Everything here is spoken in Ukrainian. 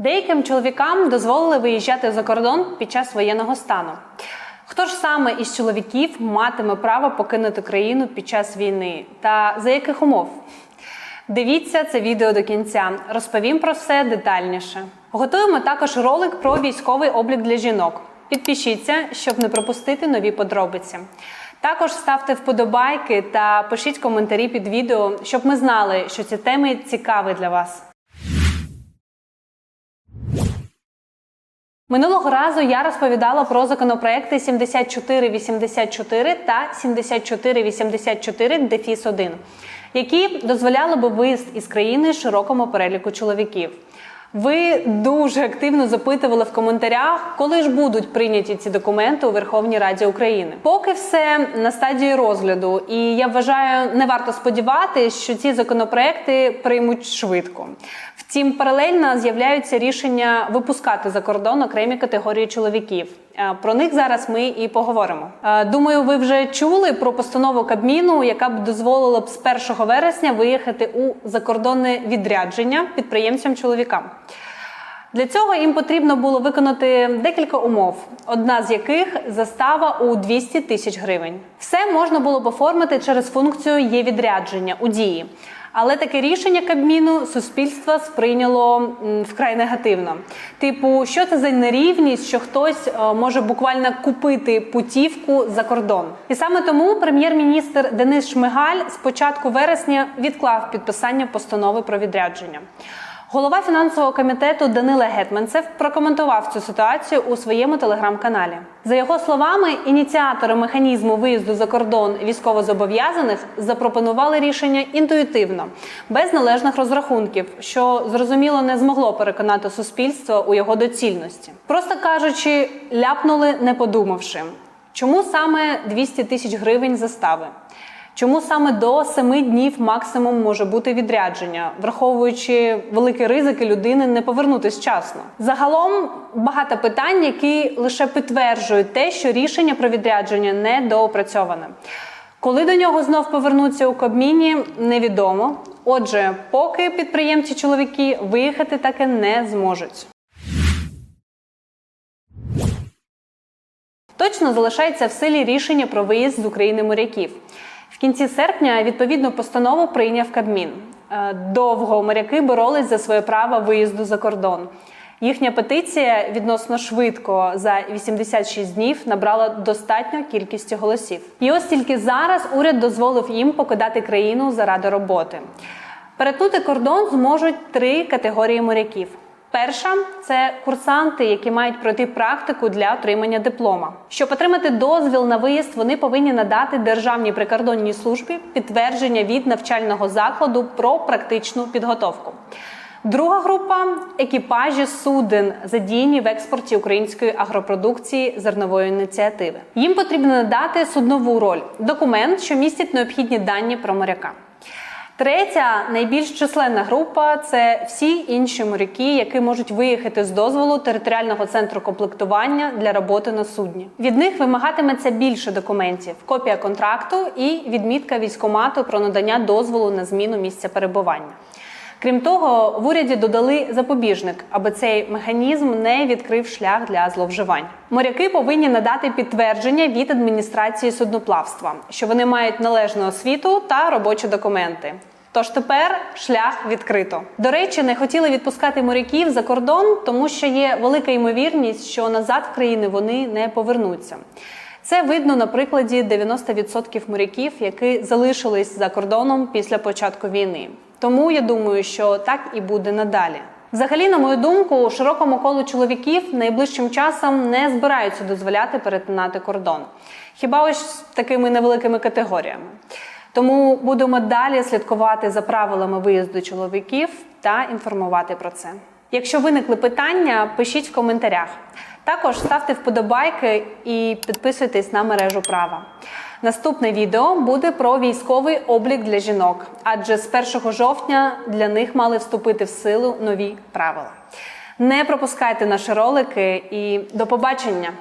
Деяким чоловікам дозволили виїжджати за кордон під час воєнного стану. Хто ж саме із чоловіків матиме право покинути країну під час війни та за яких умов? Дивіться це відео до кінця. Розповім про все детальніше. Готуємо також ролик про військовий облік для жінок. Підпишіться, щоб не пропустити нові подробиці. Також ставте вподобайки та пишіть коментарі під відео, щоб ми знали, що ці теми цікаві для вас. Минулого разу я розповідала про законопроекти 7484 та 7484 дефіс 1, які дозволяли би виїзд із країни широкому переліку чоловіків. Ви дуже активно запитували в коментарях, коли ж будуть прийняті ці документи у Верховній Раді України. Поки все на стадії розгляду, і я вважаю, не варто сподіватися, що ці законопроекти приймуть швидко. Втім, паралельно з'являються рішення випускати за кордон окремі категорії чоловіків. Е, Про них зараз ми і поговоримо. Е, Думаю, ви вже чули про постанову Кабміну, яка б дозволила б з 1 вересня виїхати у закордонне відрядження підприємцям чоловікам. Для цього їм потрібно було виконати декілька умов, одна з яких застава у 200 тисяч гривень. Все можна було б оформити через функцію є відрядження у дії. Але таке рішення Кабміну суспільство сприйняло вкрай негативно. Типу, що це за нерівність, що хтось е, може буквально купити путівку за кордон. І саме тому прем'єр-міністр Денис Шмигаль з початку вересня відклав підписання постанови про відрядження. Голова фінансового комітету Данила Гетманцев прокоментував цю ситуацію у своєму телеграм-каналі. За його словами, ініціатори механізму виїзду за кордон військовозобов'язаних запропонували рішення інтуїтивно, без належних розрахунків, що зрозуміло не змогло переконати суспільство у його доцільності. Просто кажучи, ляпнули не подумавши, чому саме 200 тисяч гривень застави. Чому саме до семи днів максимум може бути відрядження, враховуючи великі ризики людини не повернутись вчасно? Загалом багато питань, які лише підтверджують те, що рішення про відрядження не доопрацьоване. Коли до нього знов повернуться у Кабміні, невідомо. Отже, поки підприємці чоловіки виїхати таки не зможуть. Точно залишається в силі рішення про виїзд з України моряків. В кінці серпня відповідну постанову прийняв Кабмін. Е, Довго моряки боролись за своє право виїзду за кордон. Їхня петиція відносно швидко за 86 днів набрала достатню кількість голосів. І ось тільки зараз уряд дозволив їм покидати країну заради роботи. Перетнути кордон зможуть три категорії моряків. Перша це курсанти, які мають пройти практику для отримання диплома. Щоб отримати дозвіл на виїзд, вони повинні надати державній прикордонній службі підтвердження від навчального закладу про практичну підготовку. Друга група екіпажі суден, задіяні в експорті української агропродукції зернової ініціативи. Їм потрібно надати суднову роль документ, що містить необхідні дані про моряка. Третя найбільш численна група це всі інші моряки, які можуть виїхати з дозволу територіального центру комплектування для роботи на судні. Від них вимагатиметься більше документів: копія контракту і відмітка військомату про надання дозволу на зміну місця перебування. Крім того, в уряді додали запобіжник, аби цей механізм не відкрив шлях для зловживань. Моряки повинні надати підтвердження від адміністрації судноплавства, що вони мають належну освіту та робочі документи. Тож тепер шлях відкрито. До речі, не хотіли відпускати моряків за кордон, тому що є велика ймовірність, що назад в країни вони не повернуться. Це видно на прикладі 90% моряків, які залишились за кордоном після початку війни. Тому я думаю, що так і буде надалі. Взагалі, на мою думку, широкому колу чоловіків найближчим часом не збираються дозволяти перетинати кордон. Хіба ось з такими невеликими категоріями. Тому будемо далі слідкувати за правилами виїзду чоловіків та інформувати про це. Якщо виникли питання, пишіть в коментарях. Також ставте вподобайки і підписуйтесь на мережу права. Наступне відео буде про військовий облік для жінок, адже з 1 жовтня для них мали вступити в силу нові правила. Не пропускайте наші ролики і до побачення!